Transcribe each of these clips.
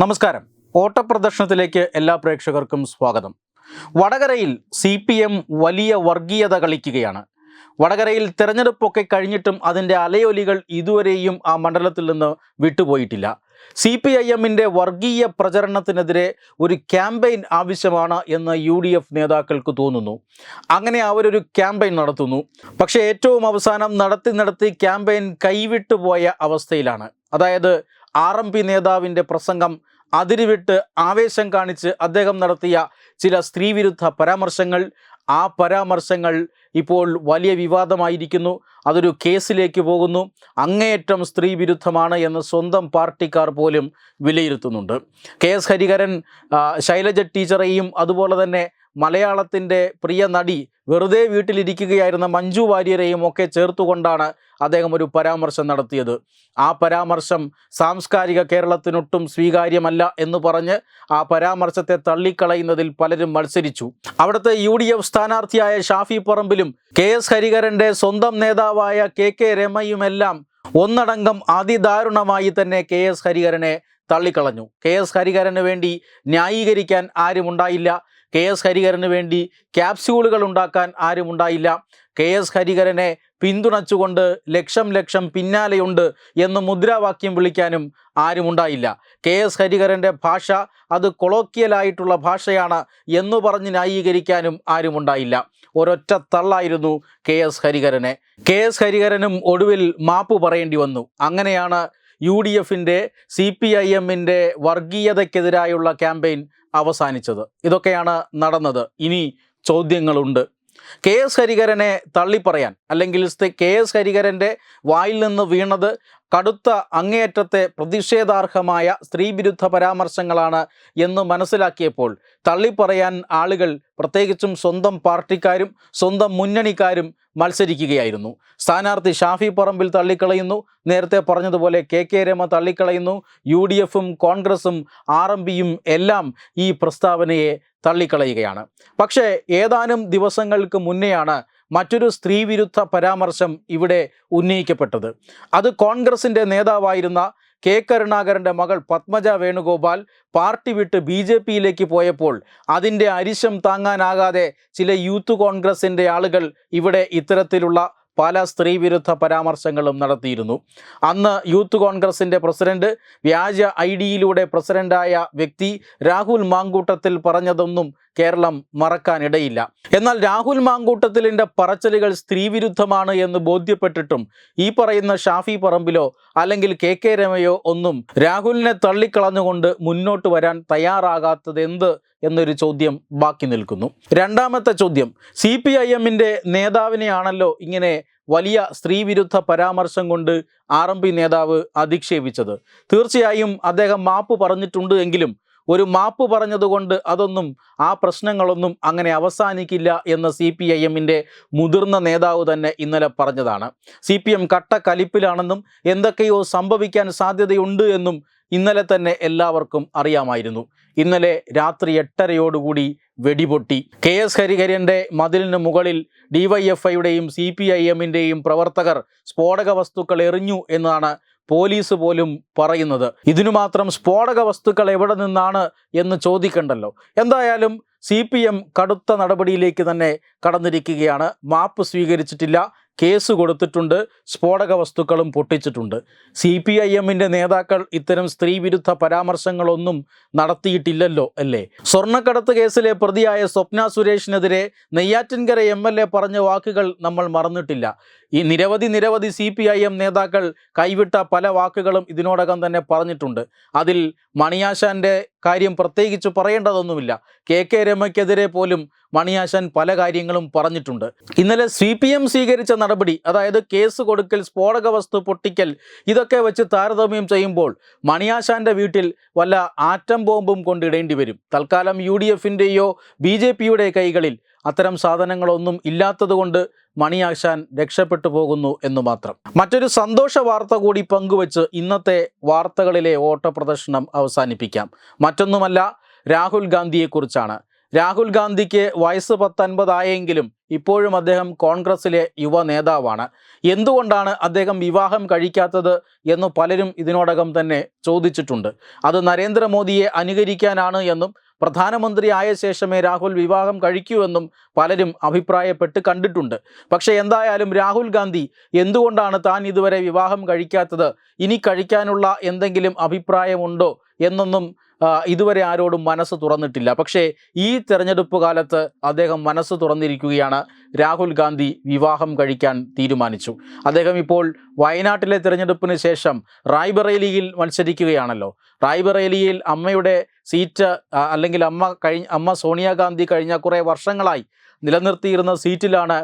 നമസ്കാരം. ഓട്ടപ്രദർശനത്തിലേക്ക് എല്ലാ പ്രേക്ഷകർക്കും സ്വാഗതം. വടകരയിൽ സി പി എം വലിയ വർഗീയത കളിക്കുകയാണ്. വടകരയിൽ തെരഞ്ഞെടുപ്പൊക്കെ കഴിഞ്ഞിട്ടും അതിന്റെ അലയൊലികൾ ഇതുവരെയും ആ മണ്ഡലത്തിൽ നിന്ന് വിട്ടുപോയിട്ടില്ല. സി പി ഐ എമ്മിന്റെ വർഗീയ പ്രചരണത്തിനെതിരെ ഒരു ക്യാമ്പയിൻ ആവശ്യമാണ് എന്ന് യു ഡി എഫ് നേതാക്കൾക്ക് തോന്നുന്നു. അങ്ങനെ അവരൊരു ക്യാമ്പയിൻ നടത്തുന്നു. പക്ഷേ ഏറ്റവും അവസാനം നടത്തി നടത്തി ക്യാമ്പയിൻ കൈവിട്ടുപോയ അവസ്ഥയിലാണ്. അതായത് ആർ എം പി നേതാവിന്റെ പ്രസംഗം അതിരുവിട്ട് ആവേശം കാണിച്ച് അദ്ദേഹം നടത്തിയ ചില സ്ത്രീവിരുദ്ധ പരാമർശങ്ങൾ. ആ പരാമർശങ്ങൾ ഇപ്പോൾ വലിയ വിവാദമായിരിക്കുന്നു. അതൊരു കേസിലേക്ക് പോകുന്നു. അങ്ങേയറ്റം സ്ത്രീ വിരുദ്ധമാണ് എന്ന് സ്വന്തം പാർട്ടിക്കാർ പോലും വിലയിരുത്തുന്നുണ്ട്. കെ എസ് ഹരിഹരൻ ശൈലജ ടീച്ചറെയും അതുപോലെ തന്നെ മലയാളത്തിന്റെ പ്രിയ നടി വെറുതെ വീട്ടിലിരിക്കുകയായിരുന്ന മഞ്ജു വാര്യരെയും ഒക്കെ ചേർത്തുകൊണ്ടാണ് അദ്ദേഹം ഒരു പരാമർശം നടത്തിയത്. ആ പരാമർശം സാംസ്കാരിക കേരളത്തിനൊട്ടും സ്വീകാര്യമല്ല എന്ന് പറഞ്ഞ് ആ പരാമർശത്തെ തള്ളിക്കളയുന്നതിൽ പലരും മത്സരിച്ചു. അവിടുത്തെ യു ഡി എഫ് സ്ഥാനാർത്ഥിയായ ഷാഫി പറമ്പിലും കെ എസ് ഹരിഹരന്റെ സ്വന്തം നേതാവായ കെ കെ രമയുമെല്ലാം ഒന്നടങ്കം അതിദാരുണമായി തന്നെ കെ എസ് ഹരിഹരനെ തള്ളിക്കളഞ്ഞു. കെ എസ് ഹരിഹരന് വേണ്ടി ന്യായീകരിക്കാൻ ആരുമുണ്ടായില്ല. കെ എസ് ഹരിഹരന് വേണ്ടി ക്യാപ്സ്യൂളുകൾ ഉണ്ടാക്കാൻ ആരുമുണ്ടായില്ല കെ എസ് ഹരിഹരനെ പിന്തുണച്ചുകൊണ്ട് ലക്ഷം ലക്ഷം പിന്നാലെയുണ്ട് എന്ന് മുദ്രാവാക്യം വിളിക്കാനും ആരുമുണ്ടായില്ല കെ എസ് ഹരിഹരന്റെ ഭാഷ അത് കൊളോക്കിയലായിട്ടുള്ള ഭാഷയാണ് എന്ന് പറഞ്ഞ് ന്യായീകരിക്കാനും ആരുമുണ്ടായില്ല ഒരൊറ്റ തള്ളായിരുന്നു കെ എസ് ഹരിഹരനെ. കെ എസ് ഹരിഹരനും ഒടുവിൽ മാപ്പ് പറയേണ്ടി വന്നു. അങ്ങനെയാണ് യു ഡി എഫിന്റെ സി പി ഐ എമ്മിന്റെ വർഗീയതയ്ക്കെതിരായുള്ള ക്യാമ്പയിൻ അവസാനിച്ചത്. ഇതൊക്കെയാണ് നടന്നത്. ഇനി ചോദ്യങ്ങളുണ്ട്. കെ എസ് ഹരിഹരനെ തള്ളിപ്പറയാൻ അല്ലെങ്കിൽ കെ എസ് ഹരിഹരന്റെ വായിൽ നിന്ന് വീണത് കടുത്ത അങ്ങേയറ്റത്തെ പ്രതിഷേധാർഹമായ സ്ത്രീവിരുദ്ധ പരാമർശങ്ങളാണ് എന്ന് മനസ്സിലാക്കിയപ്പോൾ തള്ളിപ്പറയാൻ ആളുകൾ പ്രത്യേകിച്ചും സ്വന്തം പാർട്ടിക്കാരും സ്വന്തം മുന്നണിക്കാരും മത്സരിക്കുകയായിരുന്നു. സ്ഥാനാർത്ഥി ഷാഫി പറമ്പിൽ തള്ളിക്കളയുന്നു. നേരത്തെ പറഞ്ഞതുപോലെ കെ കെ രമ തള്ളിക്കളയുന്നു. യു ഡി എഫും കോൺഗ്രസും ആർ എം പിയും എല്ലാം ഈ പ്രസ്താവനയെ തള്ളിക്കളയുകയാണ്. പക്ഷേ ഏതാനും ദിവസങ്ങൾക്ക് മുന്നെയാണ് മറ്റൊരു സ്ത്രീവിരുദ്ധ പരാമർശം ഇവിടെ ഉന്നയിക്കപ്പെട്ടത്. അത് കോൺഗ്രസിന്റെ നേതാവായിരുന്ന കെ കരുണാകരന്റെ മകൾ പത്മജ വേണുഗോപാൽ പാർട്ടി വിട്ട് ബി ജെ പിയിലേക്ക് പോയപ്പോൾ അതിന്റെ അരിശം താങ്ങാനാകാതെ ചില യൂത്ത് കോൺഗ്രസിന്റെ ആളുകൾ ഇവിടെ ഇത്തരത്തിലുള്ള പല സ്ത്രീവിരുദ്ധ പരാമർശങ്ങളും നടത്തിയിരുന്നു. അന്ന് യൂത്ത് കോൺഗ്രസിന്റെ പ്രസിഡന്റ് വ്യാജ ഐ ഡിയിലൂടെ പ്രസിഡന്റായ വ്യക്തി രാഹുൽ മാങ്കൂട്ടത്തിൽ പറഞ്ഞതൊന്നും കേരളം മറക്കാനിടയില്ല. എന്നാൽ രാഹുൽ മാങ്കൂട്ടത്തിലിന്റെ പറച്ചലുകൾ സ്ത്രീവിരുദ്ധമാണ് എന്ന് ബോധ്യപ്പെട്ടിട്ടും ഈ പറയുന്ന ഷാഫി പറമ്പിലോ അല്ലെങ്കിൽ കെ കെ രമയോ ഒന്നും രാഹുലിനെ തള്ളിക്കളഞ്ഞുകൊണ്ട് മുന്നോട്ട് വരാൻ തയ്യാറാകാത്തത് എന്ത് എന്നൊരു ചോദ്യം ബാക്കി നിൽക്കുന്നു. രണ്ടാമത്തെ ചോദ്യം സി പി ഐ എമ്മിന്റെ നേതാവിനെയാണല്ലോ ഇങ്ങനെ വലിയ സ്ത്രീവിരുദ്ധ പരാമർശം കൊണ്ട് ആർ എം പി നേതാവ് അധിക്ഷേപിച്ചത്. തീർച്ചയായും അദ്ദേഹം മാപ്പ് പറഞ്ഞിട്ടുണ്ട് എങ്കിലും ഒരു മാപ്പ് പറഞ്ഞതുകൊണ്ട് അതൊന്നും ആ പ്രശ്നങ്ങളൊന്നും അങ്ങനെ അവസാനിക്കില്ല എന്ന് സി പി ഐ എമ്മിന്റെ മുതിർന്ന നേതാവ് തന്നെ ഇന്നലെ പറഞ്ഞതാണ്. സി പി എം കട്ട കലിപ്പിലാണെന്നും എന്തൊക്കെയോ സംഭവിക്കാൻ സാധ്യതയുണ്ട് എന്നും ഇന്നലെ തന്നെ എല്ലാവർക്കും അറിയാമായിരുന്നു. ഇന്നലെ രാത്രി എട്ടരയോടുകൂടി വെടിപൊട്ടി. കെ എസ് ഹരിഹരന്റെ മതിലിന് മുകളിൽ ഡിവൈഎഫ്ഐയുടെയും സി പി ഐ എമ്മിന്റെയും പ്രവർത്തകർ സ്ഫോടക വസ്തുക്കൾ എറിഞ്ഞു എന്നാണ് പോലീസ് പോലും പറയുന്നത്. ഇതിനു മാത്രം സ്ഫോടക വസ്തുക്കൾ എവിടെ നിന്നാണ് എന്ന് ചോദിക്കണ്ടല്ലോ. എന്തായാലും സി പി എം കടുത്ത നടപടിയിലേക്ക് തന്നെ കടന്നിരിക്കുകയാണ്. മാപ്പ് സ്വീകരിച്ചിട്ടില്ല. കേസ് കൊടുത്തിട്ടുണ്ട് സ്ഫോടക വസ്തുക്കളും പൊട്ടിച്ചിട്ടുണ്ട്. സി പി ഐ എമ്മിന്റെ നേതാക്കൾ ഇത്തരം സ്ത്രീവിരുദ്ധ പരാമർശങ്ങളൊന്നും നടത്തിയിട്ടില്ലല്ലോ അല്ലേ? സ്വർണക്കടത്ത് കേസിലെ പ്രതിയായ സ്വപ്ന സുരേഷിനെതിരെ നെയ്യാറ്റിൻകര എം എൽ എ പറഞ്ഞ വാക്കുകൾ നമ്മൾ മറന്നിട്ടില്ല. ഈ നിരവധി നിരവധി സി പി ഐ എം നേതാക്കൾ കൈവിട്ട പല വാക്കുകളും ഇതിനോടകം തന്നെ പറഞ്ഞിട്ടുണ്ട്. അതിൽ മണിയാശാന്റെ കാര്യം പ്രത്യേകിച്ച് പറയേണ്ടതൊന്നുമില്ല. കെ കെ രമയ്ക്കെതിരെ പോലും മണിയാശാൻ പല കാര്യങ്ങളും പറഞ്ഞിട്ടുണ്ട്. ഇന്നലെ സി പി എം സ്വീകരിച്ച നടപടി അതായത് കേസ് കൊടുക്കൽ സ്ഫോടക വസ്തു പൊട്ടിക്കൽ ഇതൊക്കെ വെച്ച് താരതമ്യം ചെയ്യുമ്പോൾ മണിയാശാന്റെ വീട്ടിൽ വല്ല ആറ്റം ബോംബും കൊണ്ടിടേണ്ടി വരും. തൽക്കാലം യു ഡി എഫിന്റെയോ ബി ജെ പിയുടെ കൈകളിൽ അത്തരം സാധനങ്ങളൊന്നും ഇല്ലാത്തതുകൊണ്ട് മണിയാശാൻ രക്ഷപ്പെട്ടു പോകുന്നു എന്ന് മാത്രം. മറ്റൊരു സന്തോഷ വാർത്ത കൂടി പങ്കുവച്ച് ഇന്നത്തെ വാർത്തകളിലെ ഓട്ടപ്രദർശനം അവസാനിപ്പിക്കാം. മറ്റൊന്നുമല്ല രാഹുൽ ഗാന്ധിയെക്കുറിച്ചാണ്. രാഹുൽ ഗാന്ധിക്ക് വയസ്സ് പത്തൊൻപതായെങ്കിലും ഇപ്പോഴും അദ്ദേഹം കോൺഗ്രസിലെ യുവ നേതാവാണ്. എന്തുകൊണ്ടാണ് അദ്ദേഹം വിവാഹം കഴിക്കാത്തത് എന്ന് പലരും ഇതിനോടകം തന്നെ ചോദിച്ചിട്ടുണ്ട്. അത് നരേന്ദ്രമോദിയെ അനുകരിക്കാനാണ് എന്നും പ്രധാനമന്ത്രി ആയ ശേഷമേ രാഹുൽ വിവാഹം കഴിക്കൂ എന്നും പലരും അഭിപ്രായപ്പെട്ട് കണ്ടിട്ടുണ്ട്. പക്ഷേ എന്തായാലും രാഹുൽ ഗാന്ധി എന്തുകൊണ്ടാണ് താൻ ഇതുവരെ വിവാഹം കഴിക്കാത്തത്? ഇനി കഴിക്കാനുള്ള എന്തെങ്കിലും അഭിപ്രായമുണ്ടോ? എന്നൊന്നും ഇതുവരെ ആരോടും മനസ്സ് തുറന്നിട്ടില്ല. പക്ഷേ ഈ തെരഞ്ഞെടുപ്പ് കാലത്ത് അദ്ദേഹം മനസ്സ് തുറന്നിരിക്കുകയാണ്. രാഹുൽ ഗാന്ധി വിവാഹം കഴിക്കാൻ തീരുമാനിച്ചു. അദ്ദേഹം ഇപ്പോൾ വയനാട്ടിലെ തിരഞ്ഞെടുപ്പിന് ശേഷം റായ്ബറേലിയിൽ മത്സരിക്കുകയാണല്ലോ. റായ്ബറേലിയിൽ അമ്മയുടെ സീറ്റ് അല്ലെങ്കിൽ അമ്മ കഴിഞ്ഞ അമ്മ സോണിയാഗാന്ധി കഴിഞ്ഞ കുറേ വർഷങ്ങളായി നിലനിർത്തിയിരുന്ന സീറ്റിലാണ്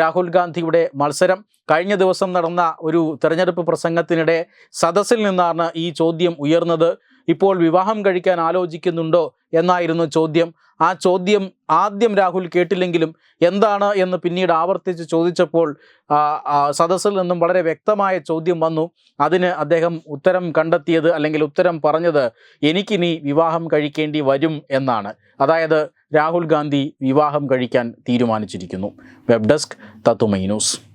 രാഹുൽ ഗാന്ധിയുടെ മത്സരം. കഴിഞ്ഞ ദിവസം നടന്ന ഒരു തെരഞ്ഞെടുപ്പ് പ്രസംഗത്തിനിടെ സദസ്സിൽ നിന്നാണ് ഈ ചോദ്യം ഉയർന്നത്. ഇപ്പോൾ വിവാഹം കഴിക്കാൻ ആലോചിക്കുന്നുണ്ടോ എന്നായിരുന്നു ചോദ്യം. ആ ചോദ്യം ആദ്യം രാഹുൽ കേട്ടില്ലെങ്കിലും എന്താണ് എന്ന് പിന്നീട് ആവർത്തിച്ച് ചോദിച്ചപ്പോൾ സദസ്സിൽ നിന്നും വളരെ വ്യക്തമായ ചോദ്യം വന്നു. അതിന് അദ്ദേഹം ഉത്തരം കണ്ടെത്തിയത് അല്ലെങ്കിൽ ഉത്തരം പറഞ്ഞത് എനിക്കിനി വിവാഹം കഴിക്കേണ്ടി വരും എന്നാണ്. അതായത് രാഹുൽ ഗാന്ധി വിവാഹം കഴിക്കാൻ തീരുമാനിച്ചിരിക്കുന്നു. വെബ് ഡെസ്ക് തത്തുമൈ ന്യൂസ്.